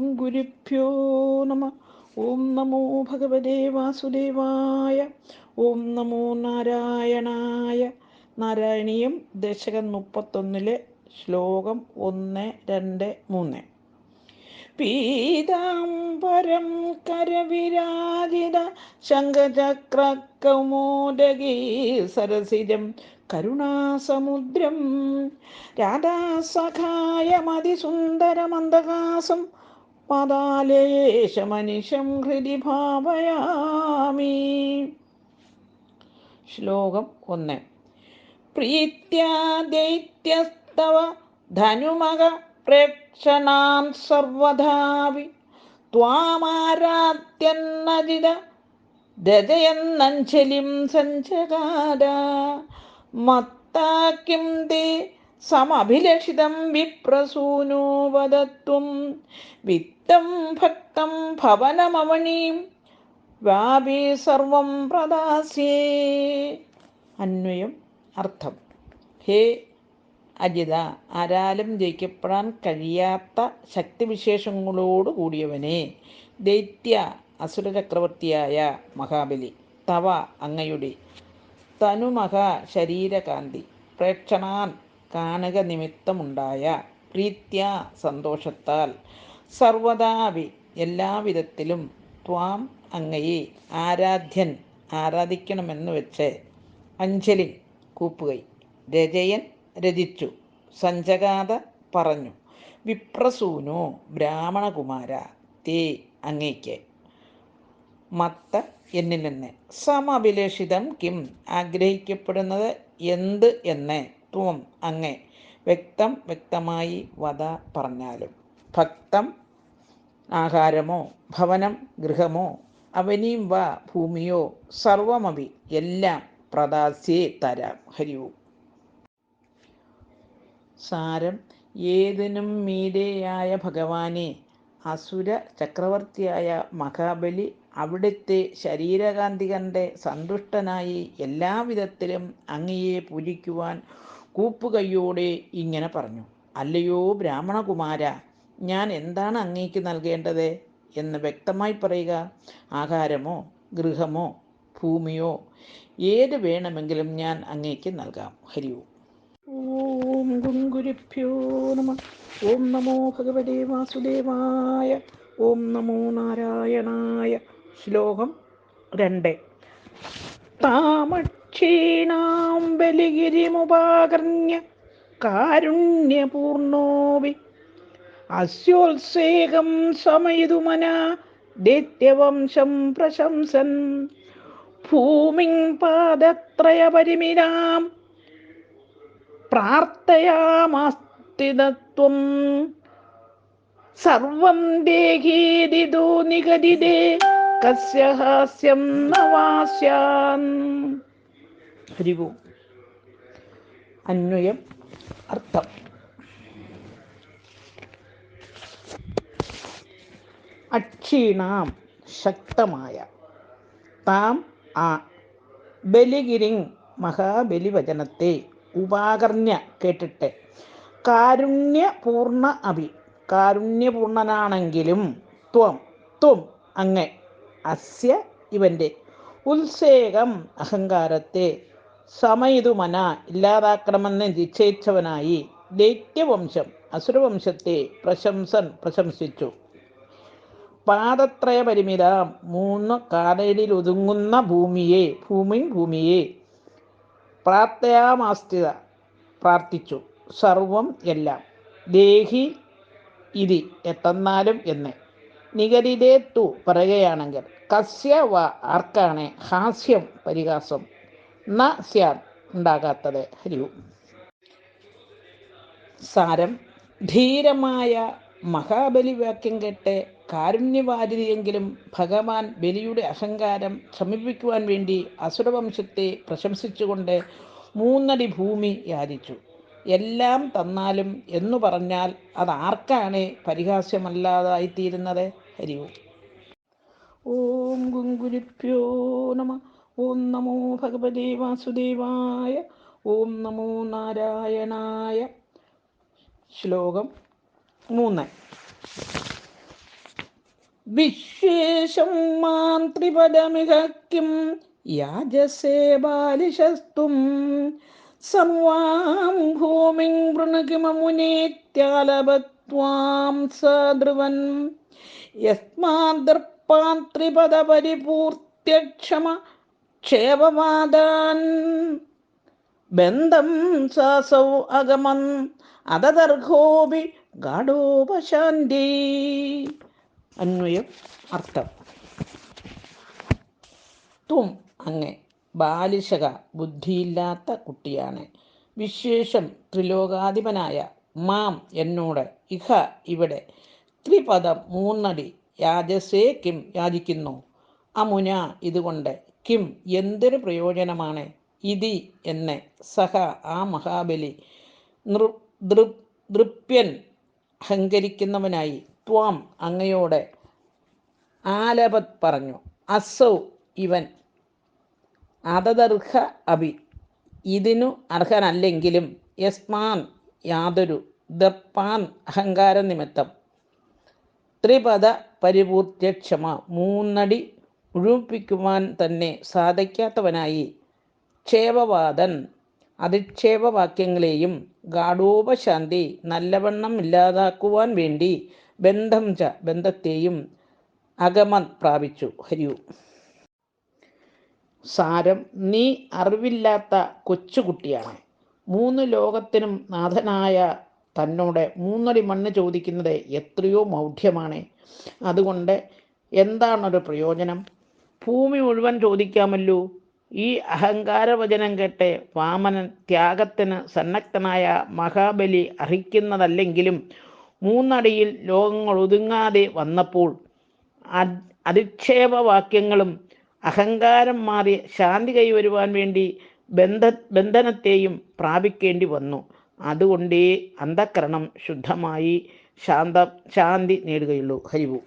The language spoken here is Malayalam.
ഗുരുഭ്യോ നമ. ഓം നമോ ഭഗവതേ വാസുദേവായ. ഓം നമോ നാരായണായ. നാരായണീയം ദശകൻ മുപ്പത്തൊന്നിലെ ശ്ലോകം ഒന്ന് രണ്ട് മൂന്ന്. പീതാംബരം കരവിരാജിത ശംഖചക്രകൗമോദഗീ സരസിജം കരുണാസമുദ്രം. രാധാസഖായമതിസുന്ദരമന്ദഹാസം പാതാലേശമനിശം ഹൃദി ഭാവയാമി. ശ്ലോകം ഒന്ന്. പ്രീത്യാദൈത്യസ്തവ ധനുമക പ്രേക്ഷണം സർവധാവി. ത്വാമാരാധ്യന്നജിത ദജയന്നഞ്ചലിം സഞ്ചകാര മത്താക്കിം തേ സമഭിലഷിതം വിപ്രസൂനോ വദത്വം. വിത്തം ഭക്തം ഭവനമവണീം. വ്യാപി സർവം പ്രദാസ്യേ. അന്വയം അർത്ഥം. ഹേ അജിത ആരാലും ജയിക്കപ്പെടാൻ കഴിയാത്ത ശക്തിവിശേഷങ്ങളോട് കൂടിയവനെ. ദൈത്യ അസുര ചക്രവർത്തിയായ മഹാബലി. തവ അങ്ങയുടെ. തനുമഹ ശരീരകാന്തി. പ്രേക്ഷണാൻ കാണുക നിമിത്തമുണ്ടായ പ്രീത്യ സന്തോഷത്താൽ സർവതാവി എല്ലാവിധത്തിലും ത്വാം അങ്ങയെ ആരാധ്യൻ ആരാധിക്കണമെന്ന് വെച്ച് അഞ്ജലി കൂപ്പുകൈ. രജയൻ രചിച്ചു. സഞ്ചകാത പറഞ്ഞു. വിപ്രസൂനോ ബ്രാഹ്മണകുമാര തേ അങ്ങയ്ക്ക് മത്ത എന്നിൽ നിന്ന് സമഭിലേഷിതം കിം ആഗ്രഹിക്കപ്പെടുന്നത് എന്ത് എന്ന് ത്വം അങ്ങേ. വ്യക്തം വ്യക്തമായി വധ പറഞ്ഞാലും. ഭക്തം ആഹാരമോ ഭവനം ഗൃഹമോ അവനിയും വ ഭൂമിയോ സർവമവി എല്ലാം പ്രദാസ്യേ തരാം. ഹരിവും സാരം ഏതിനും മീരെയായ ഭഗവാനെ അസുര ചക്രവർത്തിയായ മഹാബലി അവിടുത്തെ ശരീരകാന്തി കണ്ട് സന്തുഷ്ടനായി എല്ലാവിധത്തിലും അങ്ങയെ പൂജിക്കുവാൻ കൂപ്പുകൈയോടെ ഇങ്ങനെ പറഞ്ഞു അല്ലയോ ബ്രാഹ്മണകുമാര ഞാൻ എന്താണ് അങ്ങേക്ക് നൽകേണ്ടത്? എന്ന് വ്യക്തമായി പറയുക ആഹാരമോ ഗൃഹമോ ഭൂമിയോ ഏത് വേണമെങ്കിലും ഞാൻ അങ്ങേക്ക് നൽകാം. ഹരിയോ ഓം. ഗുരുഭ്യോ നമ ഓം നമോ ഭഗവതേ വാസുദേവായ ഓം നമോ നാരായണായ ശ്ലോകം രണ്ട്. താമക്ഷീണാം ബലിഗിരിമുപാകർണ്യ കാരുണ്യപൂർണോവി. അസ്യോത്സേകം സമയതുമന ദൈത്യവംശം പ്രശംസൻ. ഭൂമിം പാദത്രയപരിമിരാം പ്രാർത്ഥയാമാസ്തിതത്വം. സർവം ദേഹീതിദോ നിഗതിദേ കസ്യ ഹാസ്യം നവാസ്യാൻ. ഹരിവോ അന്വയം അർത്ഥം. അക്ഷീണാം ശക്തമായ. താം ആ ബലിഗിരിങ് മഹാബലിവചനത്തെ ഉപാകർണ്യ കേട്ടിട്ട് കാരുണ്യപൂർണ അഭി. കാരുണ്യപൂർണനാണെങ്കിലും ത്വം ത്വം അങ്ങ് അസ്യ ഇവന്റെ ഉത്സേകം അഹങ്കാരത്തെ സമയതുമന ഇല്ലാതാക്കണമെന്ന് നിശ്ചയിച്ചവനായി ദൈത്യവംശം അസുരവംശത്തെ പ്രശംസൻ പ്രശംസിച്ചു. പാദത്രയ പരിമിത മൂന്ന് കാലയിൽ ഒതുങ്ങുന്ന ഭൂമിയെ ഭൂമി ഭൂമിയെ പ്രാർത്ഥയാമാസ്ഥിത പ്രാർത്ഥിച്ചു. സർവം എല്ലാം. ദേഹി ഇതി എത്തന്നാലും എന്ന്. നികരിതേ തു പറയുകയാണെങ്കിൽ കസ്യ വ ആർക്കാണ് ഹാസ്യം പരിഹാസം? ഉണ്ടാകാത്തത്. ഹരിയു സാരം. ധീരമായ മഹാബലി വാക്യം കേട്ട് കാരുണ്യവാരിയെങ്കിലും ഭഗവാൻ ബലിയുടെ അഹങ്കാരം ശമിപ്പിക്കുവാൻ വേണ്ടി അസുരവംശത്തെ പ്രശംസിച്ചുകൊണ്ട് മൂന്നടി ഭൂമി യാചിച്ചു. എല്ലാം തന്നാലും എന്നു പറഞ്ഞാൽ അത് ആർക്കാണ് പരിഹാസ്യമല്ലാതായിത്തീരുന്നത്? ഹരിവും. ഓം ഗുങ്കുരിപ്യോ നമ ഓം നമോ ഭഗവതേ വാസുദേവായ ഓം നമോ നാരായണായ. ശ്ലോകം മൂന്ന്. വിശേഷം മാം കിം യാജസേ ബാലിശസ്തും സർവാം ഭൂമിം വൃണകിമമുനേത്യാലപത്വാം സദ്രുവൻ യസ്മാദർപ്പാൻ ത്രിപദപരിപൂർത്യക്ഷമ ക്ഷേപവാദാൻ. ബന്ധം സാസൗ അഗമൻ അതദർഘോപി ഗാഢോപശാന്തി അന്വയം അർത്ഥം. തും അങ്ങ് ബാലിശക ബുദ്ധിയില്ലാത്ത കുട്ടിയാണ്. വിശേഷം ത്രിലോകാധിപനായ മാം എന്നോട് ഇഹ ഇവിടെ ത്രിപദം മൂന്നടി യാജസേ കിം യാചിക്കുന്നു. അമുന ഇതുകൊണ്ട് കിം എന്തൊരു പ്രയോജനമാണ്? ഇതി എന്നെ. സഹ ആ മഹാബലി. നൃ ദൃ ദൃപ്യൻ അഹങ്കരിക്കുന്നവനായി ത്വാം അങ്ങയോടെ ആലപത് പറഞ്ഞു. അസൗ ഇവൻ. അതദർഹ അഭി. ഇതിനു അർഹനല്ലെങ്കിലും യസ്മാൻ യാതൊരു ദപ്പാൻ അഹങ്കാര നിമിത്തം ത്രിപദ പരിപൂർത്യക്ഷമ മൂന്നടി മുഴുപ്പിക്കുവാൻ തന്നെ സാധിക്കാത്തവനായി ക്ഷേപവാദൻ അധിക്ഷേപവാക്യങ്ങളെയും ഗാഢോപശാന്തി നല്ലവണ്ണം ഇല്ലാതാക്കുവാൻ വേണ്ടി ബന്ധം ച ബന്ധത്തെയും അകമത് പ്രാപിച്ചു. ഹരിയു സാരം നീ അറിവില്ലാത്ത കൊച്ചുകുട്ടിയാണ്. മൂന്ന് ലോകത്തിനും നാഥനായ തന്നോട് മൂന്നടി മണ്ണ് ചോദിക്കുന്നത് എത്രയോ മൗഢ്യമാണ്. അതുകൊണ്ട് എന്താണൊരു പ്രയോജനം? ഭൂമി മുഴുവൻ ചോദിക്കാമല്ലോ. ഈ അഹങ്കാരവചനം കേട്ട് വാമനൻ ത്യാഗത്തിന് സന്നദ്ധനായ മഹാബലി അർഹിക്കുന്നതല്ലെങ്കിലും മൂന്നടിയിൽ ലോകങ്ങൾ ഒതുങ്ങാതെ വന്നപ്പോൾ അധിക്ഷേപ വാക്യങ്ങളും അഹങ്കാരം മാറി ശാന്തി കൈവരുവാൻ വേണ്ടി ബന്ധ ബന്ധനത്തെയും പ്രാപിക്കേണ്ടി വന്നു. അതുകൊണ്ടേ അന്ധക്കരണം ശുദ്ധമായി ശാന്ത ശാന്തി നേടുകയുള്ളൂ. ഹരിവു